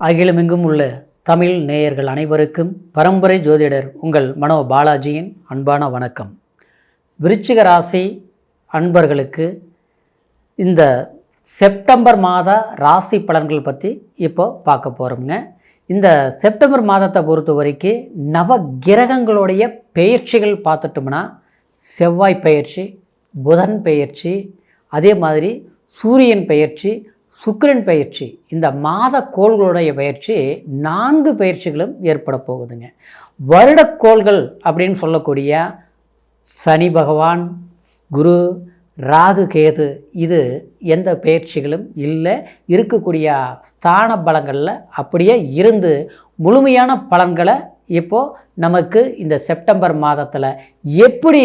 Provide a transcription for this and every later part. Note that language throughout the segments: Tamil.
அகிலமெங்கும் உள்ள தமிழ் நேயர்கள் அனைவருக்கும் பரம்பரை ஜோதிடர் உங்கள் மனோ பாலாஜியின் அன்பான வணக்கம். விருச்சிக ராசி அன்பர்களுக்கு இந்த செப்டம்பர் மாத ராசி பலன்கள் பற்றி இப்போ பார்க்க போகிறோம்ங்க இந்த செப்டம்பர் மாதத்தை பொறுத்த வரைக்கும் நவ கிரகங்களுடைய பெயர்ச்சிகள் பார்த்துட்டோம்னா செவ்வாய் பெயர்ச்சி புதன் பெயர்ச்சி அதே மாதிரி சூரியன் பெயர்ச்சி சுக்கிரன் பயிற்சி இந்த மாத கோள்களுடைய பயிற்சி நான்கு பயிற்சிகளும் ஏற்பட போகுதுங்க. வருடக்கோள்கள் அப்படின்னு சொல்லக்கூடிய சனி பகவான் குரு ராகு கேது இது எந்த பயிற்சிகளும் இல்லை. இருக்கக்கூடிய ஸ்தான பலங்களில் அப்படியே இருந்து முழுமையான பலன்களை இப்போது நமக்கு இந்த செப்டம்பர் மாதத்தில் எப்படி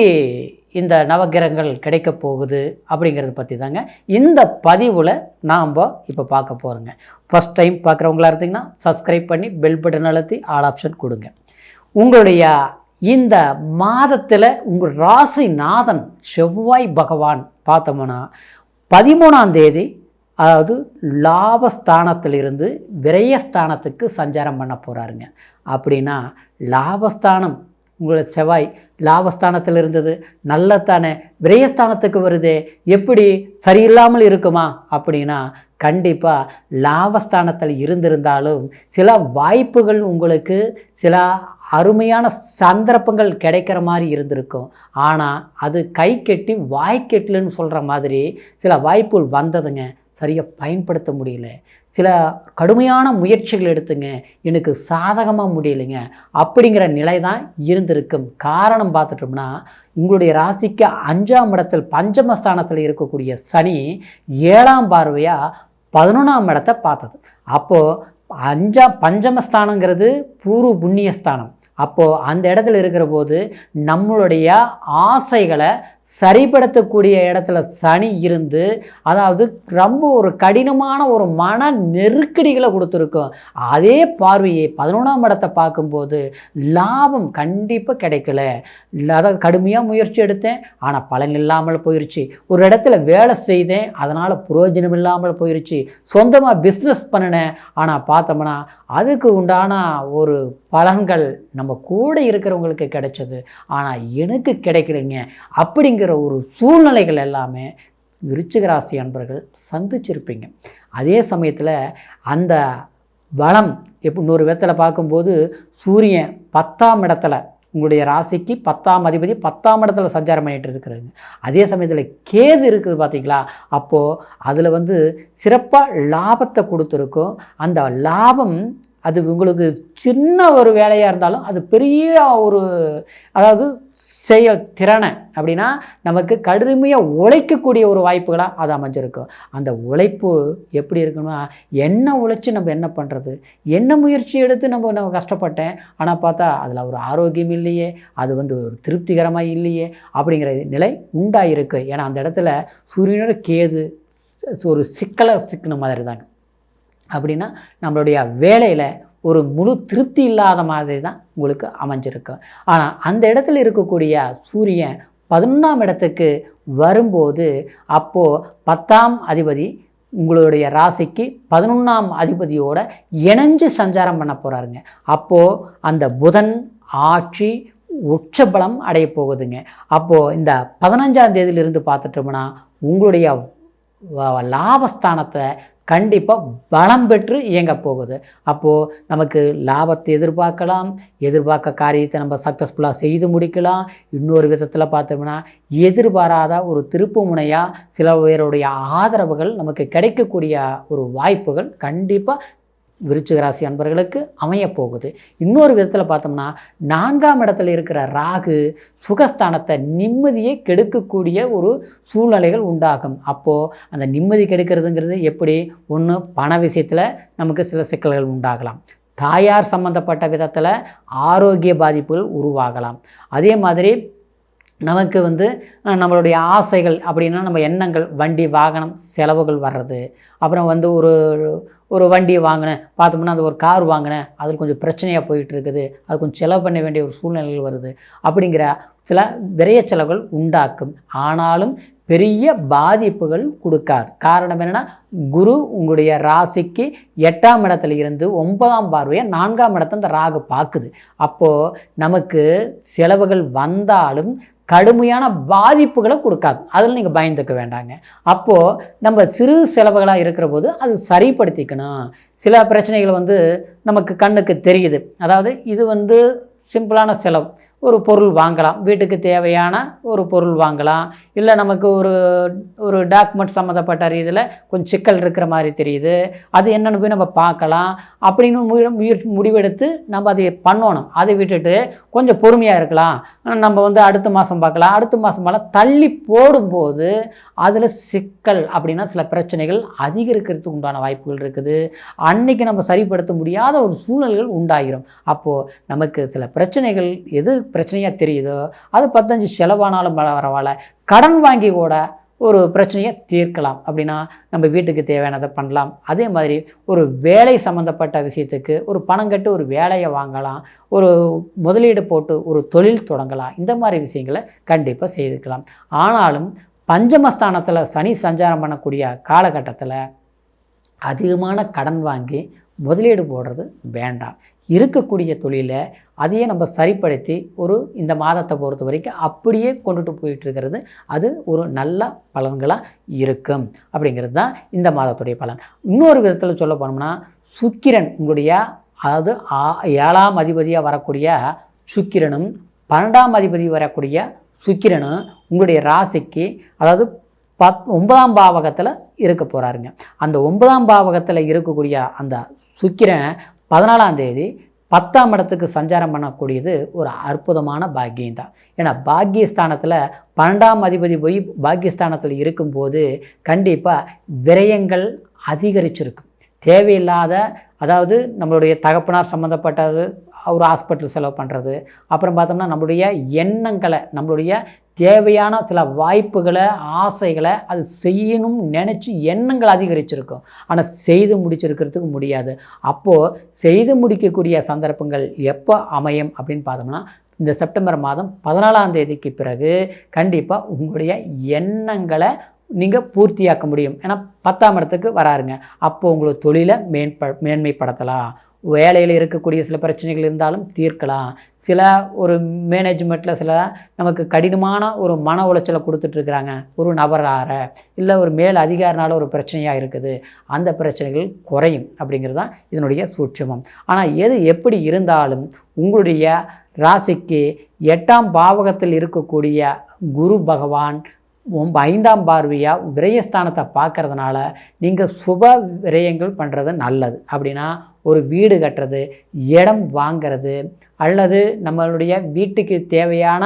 இந்த நவகிரகங்கள் கிடைக்க போகுது அப்படிங்கிறத பற்றி தாங்க இந்த பதிவில் நாம் இப்போ பார்க்க போகிறோங்க ஃபஸ்ட் டைம் பார்க்குறவங்களா இருந்தீங்கன்னா சப்ஸ்கிரைப் பண்ணி பெல் பட்டன் அழுத்தி ஆல் ஆப்ஷன் கொடுங்க. உங்களுடைய இந்த மாதத்தில் உங்கள் ராசி நாதன் செவ்வாய் பகவான் பார்த்தோம்னா பதிமூணாம் தேதி அதாவது லாபஸ்தானத்திலிருந்து விரயஸ்தானத்துக்கு சஞ்சாரம் பண்ண போகிறாருங்க அப்படின்னா லாபஸ்தானம் உங்களோட செவ்வாய் லாபஸ்தானத்தில் இருந்தது. நல்லத்தானே விரயஸ்தானத்துக்கு வருதே. எப்படி? சரியில்லாமல் இருக்குமா? அப்படின்னா கண்டிப்பாக லாபஸ்தானத்தில் இருந்திருந்தாலும் சில வாய்ப்புகள் உங்களுக்கு சில அருமையான சந்தர்ப்பங்கள் கிடைக்கிற மாதிரி இருந்திருக்கும். ஆனால் அது கை கெட்டி வாய் கெட்டலன்னு சொல்கிற மாதிரி சில வாய்ப்புகள் வந்ததுங்க. சரியாக பயன்படுத்த முடியல. சில கடுமையான முயற்சிகள் எடுத்துங்க. எனக்கு சாதகமாக முடியலைங்க. அப்படிங்கிற நிலை தான் இருந்திருக்கும். காரணம் பார்த்துட்டோம்னா உங்களுடைய ராசிக்கு அஞ்சாம் இடத்தில் பஞ்சமஸ்தானத்தில் இருக்கக்கூடிய சனி ஏழாம் பார்வையாக பதினொன்றாம் இடத்தை பார்த்தது. அப்போது அஞ்சா பஞ்சமஸ்தானங்கிறது பூர்வ புண்ணியஸ்தானம். அப்போது அந்த இடத்துல இருக்கிற போது நம்மளுடைய ஆசைகளை சரிப்படுத்தக்கூடிய இடத்துல சனி இருந்து அதாவது ரொம்ப ஒரு கடினமான ஒரு மன நெருக்கடிகளை கொடுத்துருக்கோம். அதே பார்வையை பதினொன்றாம் இடத்தை பார்க்கும்போது லாபம் கண்டிப்பாக கிடைக்கல. அதாவது கடுமையாக முயற்சி எடுத்தேன் ஆனால் பலன் இல்லாமல் போயிடுச்சு ஒரு இடத்துல வேலை செய்தேன் அதனால் புரோஜனம் இல்லாமல் போயிடுச்சு சொந்தமாக பிஸ்னஸ் பண்ணினேன் ஆனால் பார்த்தோம்னா அதுக்கு உண்டான ஒரு பலன்கள் நம்ம கூட இருக்கிறவங்களுக்கு கிடைச்சது. ஆனால் எனக்கு கிடைக்கலைங்க. அப்படிங்கிற ஒரு சூழ்நிலைகள் எல்லாமே விருச்சிக ராசி அன்பர்கள் சந்திச்சிருப்பீங்க. அதே சமயத்தில் அந்த பலம் எப்போ இன்னொரு விதத்தில் பார்க்கும்போது சூரியன் பத்தாம் இடத்துல உங்களுடைய ராசிக்கு பத்தாம் அதிபதி பத்தாம் இடத்துல சஞ்சாரம் பண்ணிகிட்டு இருக்கிறாங்க அதே சமயத்தில் கேது இருக்குது பார்த்தீங்களா அப்போது அதில் வந்து சிறப்பாக லாபத்தை கொடுத்துருக்கும். அந்த லாபம் அது உங்களுக்கு சின்ன ஒரு வேலையாக இருந்தாலும் அது பெரிய ஒரு அதாவது செயல் திறனை அப்படின்னா நமக்கு கடுமையாக உழைக்கக்கூடிய ஒரு வாய்ப்புகளாக அது அமைஞ்சிருக்கும். அந்த உழைப்பு எப்படி இருக்கணும்னா என்ன உழைச்சி நம்ம என்ன பண்ணுறது என்ன முயற்சி எடுத்து நம்ம நம்ம கஷ்டப்பட்டேன் ஆனால் பார்த்தா அதில் ஒரு ஆரோக்கியம் இல்லையே அது வந்து ஒரு திருப்திகரமாக இல்லையே அப்படிங்கிற நிலை உண்டாயிருக்கு. ஏன்னா அந்த இடத்துல சூரியனோட கேது ஒரு சிக்கலை சிக்கின மாதிரி தாங்க. அப்படின்னா நம்மளுடைய வேலையில் ஒரு முழு திருப்தி இல்லாத மாதிரி தான் உங்களுக்கு அமைஞ்சிருக்கும் ஆனால் அந்த இடத்துல இருக்கக்கூடிய சூரியன் பதினொன்றாம் இடத்துக்கு வரும்போது அப்போது பத்தாம் அதிபதி உங்களுடைய ராசிக்கு பதினொன்றாம் அதிபதியோட இணைஞ்சு சஞ்சாரம் பண்ண போகிறாருங்க அப்போது அந்த புதன் ஆட்சி உச்சபலம் அடைய போகுதுங்க. அப்போது இந்த பதினஞ்சாம் தேதியிலிருந்து பார்த்துட்டோம்னா உங்களுடைய லாபஸ்தானத்தை கண்டிப்பாக பலம் பெற்று இயங்க போகுது. அப்போது நமக்கு லாபத்தை எதிர்பார்க்கலாம் எதிர்பார்க்க காரியத்தை நம்ம சக்ஸஸ்ஃபுல்லாக செய்து முடிக்கலாம். இன்னொரு விதத்தில் பார்த்தோம்னா எதிர்பாராத ஒரு திருப்பு முனையாக சில பேருடைய ஆதரவுகள் நமக்கு கிடைக்கக்கூடிய ஒரு வாய்ப்புகள் கண்டிப்பாக விருச்சிகராசி அன்பர்களுக்கு அமையப்போகுது இன்னொரு விதத்தில் பார்த்தோம்னா நான்காம் இடத்துல இருக்கிற ராகு சுகஸ்தானத்தை நிம்மதியை கெடுக்கக்கூடிய ஒரு சூழ்நிலைகள் உண்டாகும். அப்போது அந்த நிம்மதி கெடுக்கிறதுங்கிறது எப்படி? ஒன்று பண விஷயத்தில் நமக்கு சில சிக்கல்கள் உண்டாகலாம். தாயார் சம்பந்தப்பட்ட விதத்தில் ஆரோக்கிய பாதிப்புகள் உருவாகலாம். அதே மாதிரி நமக்கு வந்து நம்மளுடைய ஆசைகள் அப்படின்னா நம்ம எண்ணங்கள் வண்டி வாகனம் செலவுகள் வர்றது. அப்புறம் வந்து ஒரு ஒரு வண்டி வாங்கினேன் பார்த்தோம்னா அந்த ஒரு கார் வாங்கினேன் அதில் கொஞ்சம் பிரச்சனையாக போயிட்டு இருக்குது அது கொஞ்சம் செலவு பண்ண வேண்டிய ஒரு சூழ்நிலைகள் வருது. அப்படிங்கிற சில விரைய செலவுகள் உண்டாக்கும். ஆனாலும் பெரிய பாதிப்புகள் கொடுக்காது. காரணம் என்னென்னா குரு உங்களுடைய ராசிக்கு எட்டாம் இடத்துல இருந்து ஒன்பதாம் பார்வையை நான்காம் இடத்த அந்த ராகு பார்க்குது. அப்போது நமக்கு செலவுகள் வந்தாலும் கடுமையான பாதிப்புகளை கொடுக்காது. அதில் நீங்கள் பயந்துக்க வேண்டாங்க. அப்போது நம்ம சிறு செலவுகளாக இருக்கிற போது அது சரிப்படுத்திக்கணும். சில பிரச்சனைகள் வந்து நமக்கு கண்ணுக்கு தெரியுது. அதாவது இது வந்து சிம்பிளான செலவு. ஒரு பொருள் வாங்கலாம். வீட்டுக்கு தேவையான ஒரு பொருள் வாங்கலாம். இல்லை நமக்கு ஒரு ஒரு டாக்குமெண்ட் சம்மந்தப்பட்ட ரீதியில் கொஞ்சம் சிக்கல் இருக்கிற மாதிரி தெரியுது. அது என்னென்னு போய் நம்ம பார்க்கலாம். அப்படின்னு முயற்சி முடிவெடுத்து நம்ம அதை பண்ணணும். அதை விட்டுட்டு கொஞ்சம் பொறுமையாக இருக்கலாம். நம்ம வந்து அடுத்த மாதம் பார்க்கலாம். அடுத்த மாதம் பார்க்கலாம். தள்ளி போடும்போது அதில் சிக்கல் அப்படின்னா சில பிரச்சனைகள் அதிகரிக்கிறதுக்கு உண்டான வாய்ப்புகள் இருக்குது. அன்னைக்கு நம்ம சரிப்படுத்த முடியாத ஒரு சூழ்நிலைகள் உண்டாகிரும். அப்போது நமக்கு சில பிரச்சனைகள் எது பிரச்சனையாக தெரியுதோ? அது பத்தஞ்சு செலவானாலும் பரவாயில்ல. கடன் வாங்கி கூட ஒரு பிரச்சனையை தீர்க்கலாம். அப்படின்னா நம்ம வீட்டுக்கு தேவையானதை பண்ணலாம். அதே மாதிரி ஒரு வேலை சம்மந்தப்பட்ட விஷயத்துக்கு ஒரு பணம் கட்டு ஒரு வேலையை வாங்கலாம். ஒரு முதலீடு போட்டு ஒரு தொழில் தொடங்கலாம். இந்த மாதிரி விஷயங்களை கண்டிப்பாக செய்துக்கலாம். ஆனாலும் பஞ்சமஸ்தானத்தில் சனி சஞ்சாரம் பண்ணக்கூடிய காலகட்டத்தில் அதிகமான கடன் வாங்கி முதலீடு போடுறது வேண்டாம். இருக்கக்கூடிய தொழிலை அதையே நம்ம சரிப்படுத்தி ஒரு இந்த மாதத்தை பொறுத்த வரைக்கும் அப்படியே கொண்டுட்டு போயிட்டுருக்கிறது அது ஒரு நல்ல பலன்களாக இருக்கும். அப்படிங்கிறது தான் இந்த மாதத்துடைய பலன். இன்னொரு விதத்தில் சொல்ல போனோம்னா சுக்கிரன் உங்களுடைய அதாவது ஏழாம் அதிபதியாக வரக்கூடிய சுக்கிரனும் பன்னெண்டாம் அதிபதி வரக்கூடிய சுக்கிரனும் உங்களுடைய ராசிக்கு அதாவது பத் ஒன்பதாம் பாவகத்தில் இருக்க போகிறாருங்க அந்த ஒன்பதாம் பாவகத்தில் இருக்கக்கூடிய அந்த சுக்கிரன் பதினாலாம் தேதி பத்தாம் இடத்துக்கு சஞ்சாரம் பண்ணக்கூடியது ஒரு அற்புதமான பாக்கியம் தான் ஏன்னா பாக்கியஸ்தானத்தில் பன்னெண்டாம் அதிபதி போய் பாக்கியஸ்தானத்தில் இருக்கும்போது கண்டிப்பாக விரயங்கள் அதிகரிச்சிருக்கும். தேவையில்லாத அதாவது நம்மளுடைய தகப்பனார் சம்மந்தப்பட்டது ஒரு ஹாஸ்பிட்டல் செலவு பண்ணுறது அப்புறம் பார்த்தோம்னா நம்மளுடைய எண்ணங்களை நம்மளுடைய தேவையான சில வாய்ப்புகளை ஆசைகளை அது செய்யணும் நினச்சி எண்ணங்கள் அதிகரிச்சிருக்கும். ஆனால் செய்து முடிச்சிருக்கிறதுக்கு முடியாது. அப்போது செய்து முடிக்கக்கூடிய சந்தர்ப்பங்கள் எப்போ அமையும் அப்படின்னு பார்த்தோம்னா இந்த செப்டம்பர் மாதம் பதினாலாம் தேதிக்கு பிறகு கண்டிப்பாக உங்களுடைய எண்ணங்களை நீங்கள் பூர்த்தியாக்க முடியும். ஏன்னா பத்தாம் இடத்துக்கு வராருங்க. அப்போது உங்களோட தொழிலை மேன்ப மேன்மைப்படுத்தலாம். வேலையில் இருக்கக்கூடிய சில பிரச்சனைகள் இருந்தாலும் தீர்க்கலாம். சில ஒரு மேனேஜ்மெண்ட்டில் சில நமக்கு கடினமான ஒரு மன உளைச்சலை கொடுத்துட்ருக்குறாங்க. ஒரு நபராக இல்லை ஒரு மேல் அதிகாரினால ஒரு பிரச்சனையாக இருக்குது. அந்த பிரச்சனைகள் குறையும் அப்படிங்கிறது தான் இதனுடைய சூட்சமம். ஆனால் எது எப்படி இருந்தாலும் உங்களுடைய ராசிக்கு எட்டாம் பாவகத்தில் இருக்கக்கூடிய குரு பகவான் ஐந்தாம் பார்வையாக விரயஸ்தானத்தை பார்க்கறதுனால நீங்கள் சுப விரயங்கள் பண்ணுறது நல்லது. அப்படின்னா ஒரு வீடு கட்டுறது இடம் வாங்கிறது அல்லது நம்மளுடைய வீட்டுக்கு தேவையான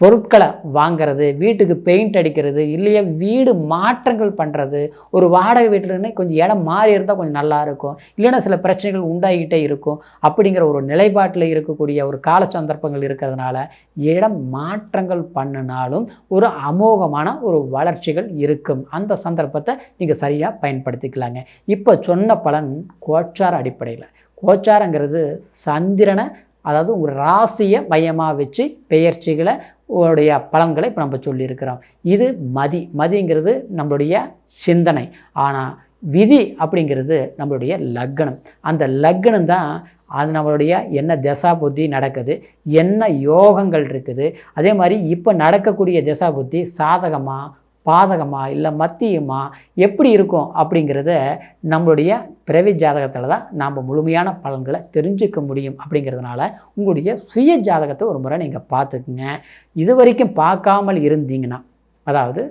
பொருட்களை வாங்கிறது வீட்டுக்கு பெயிண்ட் அடிக்கிறது இல்லையா வீடு மாற்றங்கள் பண்ணுறது ஒரு வாடகை வீட்டில்னே கொஞ்சம் இடம் மாறி இருந்தால் கொஞ்சம் நல்லா இருக்கும். இல்லைன்னா சில பிரச்சனைகள் உண்டாகிக்கிட்டே இருக்கும். அப்படிங்கிற ஒரு நிலைப்பாட்டில் இருக்கக்கூடிய ஒரு கால சந்தர்ப்பங்கள் இருக்கிறதுனால இடம் மாற்றங்கள் பண்ணினாலும் ஒரு அமோகமான ஒரு வளர்ச்சிகள் இருக்கும். அந்த சந்தர்ப்பத்தை நீங்கள் சரியாக பயன்படுத்திக்கலாங்க. இப்போ சொன்ன பலன் கோச்சார அடிப்படையில். கோச்சாரங்கிறது சந்திரனை அதாவது ஒரு ராசியை மையமாக வச்சு பெயர்ச்சிகளை உடைய பலன்களை இப்போ நம்ம சொல்லியிருக்கிறோம். இது மதி. மதிங்கிறது நம்மளுடைய சிந்தனை. ஆனால் விதி அப்படிங்கிறது நம்மளுடைய லக்னம் அந்த லக்னம் தான் அது நம்மளுடைய என்ன தசா புத்தி நடக்குது என்ன யோகங்கள் இருக்குது. அதே மாதிரி இப்போ நடக்கக்கூடிய தசா புத்தி சாதகமாக பாதகமா இல்லை மத்தியமா எப்படி இருக்கும் அப்படிங்கிறத நம்மளுடைய பிறவி ஜாதகத்தில் தான் நாம் முழுமையான பலன்களை தெரிஞ்சுக்க முடியும் அப்படிங்கிறதுனால உங்களுடைய சுய ஜாதகத்தை ஒரு முறை நீங்கள் பார்த்துக்குங்க. இது வரைக்கும் பார்க்காமல் இருந்தீங்கன்னா அதாவது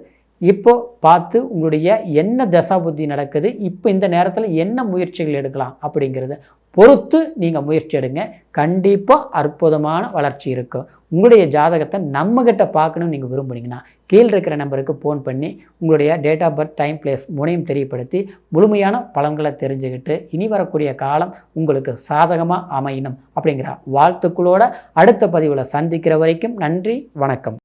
இப்போ பார்த்து உங்களுடைய என்ன தசா புத்தி நடக்குது இப்போ இந்த நேரத்தில் என்ன முயற்சிகள் எடுக்கலாம் அப்படிங்கிறத பொறுத்து நீங்கள் முயற்சி எடுங்க. கண்டிப்பாக அற்புதமான வளர்ச்சி இருக்கும் உங்களுடைய ஜாதகத்தை நம்மக்கிட்ட பார்க்கணும்னு நீங்கள் விரும்புனீங்கன்னா கீழே இருக்கிற நம்பருக்கு ஃபோன் பண்ணி உங்களுடைய date of birth time place முனையும் தெரியப்படுத்தி முழுமையான பலன்களை தெரிஞ்சுக்கிட்டு இனி வரக்கூடிய காலம் உங்களுக்கு சாதகமாக அமையணும் அப்படிங்கிற வாழ்த்துக்களோட அடுத்த பதிவில் சந்திக்கிற வரைக்கும் நன்றி வணக்கம்.